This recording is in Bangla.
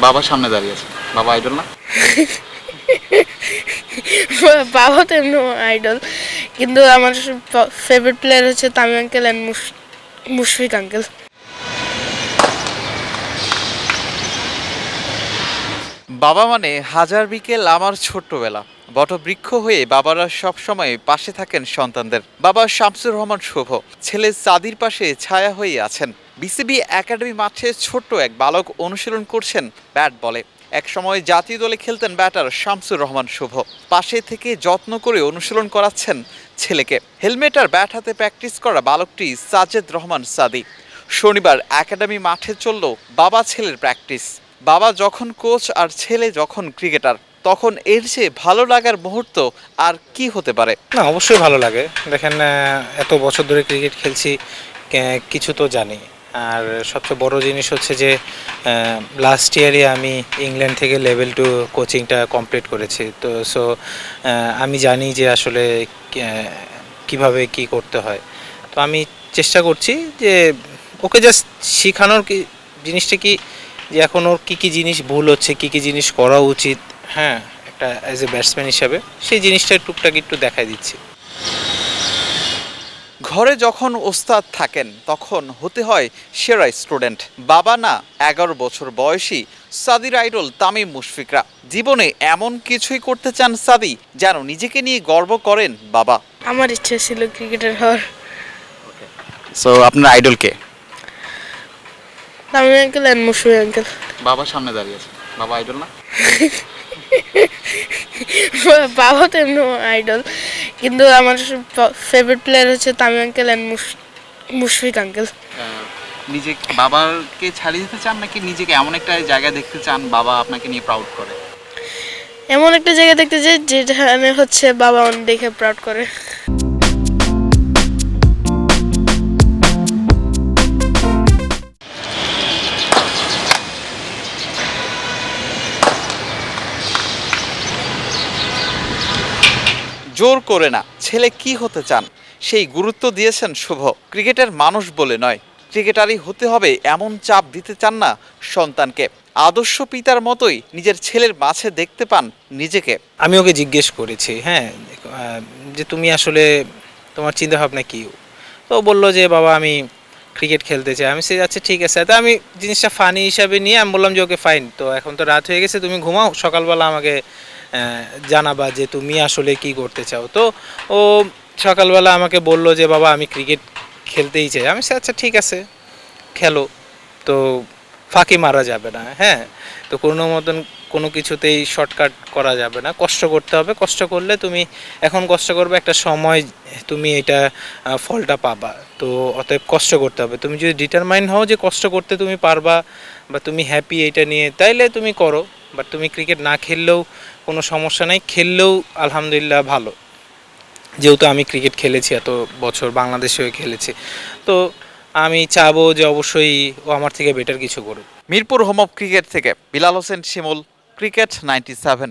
বাবার সামনে দাঁড়িয়ে আছে। বাবা আইডল না? বাবা তো এমনি আইডল কিন্তু আমার ফেভারিট প্লেয়ার হচ্ছে Tamim uncle and Mushfiq uncle বাবা মানে হাজার বিকেল আমার ছোট্টবেলা। বটবৃক্ষ হয়ে বাবারা সব সময় পাশে থাকেন সন্তানদের। বাবা শামসুর রহমান শুভ। ছেলে সাদির পাশে ছায়া হয়ে আছেন। বিসিবি একাডেমি মাঠে ছোট্ট এক বালক অনুশীলন করছেন, ব্যাট বলে। একসময় জাতীয় দলে খেলতেন ব্যাটার শামসুর রহমান শুভ। পাশে থেকে যত্ন করে অনুশীলন করাচ্ছেন ছেলেকে। হেলমেট আর ব্যাট হাতে প্র্যাকটিস করা বালকটি সাজেদ রহমান সাদি। শনিবার একাডেমি মাঠে চলল বাবা ছেলের প্র্যাকটিস। বাবা যখন কোচ আর ছেলে যখন ক্রিকেটার, তখন এর চেয়ে ভালো লাগার মুহূর্ত আর কি হতে পারে? না, অবশ্যই ভালো লাগে। দেখেন এত বছর ধরে ক্রিকেট খেলছি কিছু তো জানি। আর সবচেয়ে বড় জিনিস হচ্ছে যে লাস্ট ইয়ারে আমি ইংল্যান্ড থেকে লেভেল টু কোচিংটা কমপ্লিট করেছি। তো সো আমি জানি যে আসলে কীভাবে কি করতে হয়। তো আমি চেষ্টা করছি যে, ওকে জাস্ট শেখানোর কি, জিনিসটা কি যে এখন ওর কী কী জিনিস ভুল হচ্ছে কী কী জিনিস করা উচিত? হ্যাঁ একটা অ্যাজ এ ব্যাটসম্যান হিসাবে সেই জিনিসটা টুকটাক একটু দেখাই দিচ্ছি। ঘরে যখন ওস্তাদ থাকেন তখন হতে হয় সেরা স্টুডেন্ট বাবা না এগারো বছর বয়সী সাদির আইডল তামিম মুশফিকরা। জীবনে এমন কিছুই করতে চান সাদি যেন নিজেকে নিয়ে গর্ব করেন বাবা। আমার ইচ্ছা ছিল ক্রিকেটার হওয়ার। সো আপনার idol K? Tamim uncle and Mushfiq uncle বাবার সামনে দাঁড়িয়ে আছে। বাবা আইডল না? বাবা তো এমনি আইডল কিন্তু আমার ফেভারিট প্লেয়ার হচ্ছে Tamim uncle and Mushfiq uncle নিজে বাবাকে ছাড়িয়ে দিতে চান নাকি নিজেকে এমন একটা জায়গায় দেখতে চান বাবা আপনাকে নিয়ে প্রাউড করে? এমন একটা জায়গা দেখতে চাই যেখানে হচ্ছে বাবা দেখে প্রাউড করে। জোর করে না। ছেলে কি হতে চান? সেই গুরুত্ব দিয়েছেন শুভ। ক্রিকেটের মানুষ বলে নয়। ক্রিকেটারই হতে হবে এমন চাপ দিতে চান না সন্তানকে। আদর্শ পিতার মতোই নিজের ছেলের মাঝে দেখতে পান নিজেকে। আমি ওকে জিজ্ঞেস করেছি হ্যাঁ যে তুমি আসলে তোমার চিন্তা ভাবনা কি? তো বলল যে, বাবা, আমি ক্রিকেট খেলতে চাই। আমি সে আচ্ছা ঠিক আছে। তা আমি জিনিসটা ফানি হিসাবে নিয়ে আমি বললাম যে, ওকে ফাইন তো এখন তো রাত হয়ে গেছে, তুমি ঘুমাও, সকালবেলা আমাকে জানাবা যে তুমি আসলে কি করতে চাও। তো ও সকালবেলা আমাকে বলল যে, বাবা, আমি ক্রিকেট খেলতেই চাই। আমি সে আচ্ছা ঠিক আছে, খেলো। তো ফাঁকি মারা যাবে না হ্যাঁ? তো কোনো মতন কোনো কিছুতেই শর্টকাট করা যাবে না। কষ্ট করতে হবে। কষ্ট করলে তুমি, এখন কষ্ট করবে, একটা সময় তুমি এটা ফলটা পাবা। তো অতএব কষ্ট করতে হবে। তুমি যদি ডিটারমাইন হও যে কষ্ট করতে তুমি পারবা বা তুমি হ্যাপি এটা নিয়ে, তাইলে তুমি করো। বাট তুমি ক্রিকেট না খেললেও কোনো সমস্যা নাই। খেললেও আলহামদুলিল্লাহ ভালো। যেহেতু আমি ক্রিকেট খেলেছি, এত বছর বাংলাদেশেও খেলেছি। তো আমি চাবো যে অবশ্যই ও আমার থেকে বেটার কিছু করুক। মিরপুর হোম অফ ক্রিকেট থেকে Bilal Hossain Shimul cricket ninety seven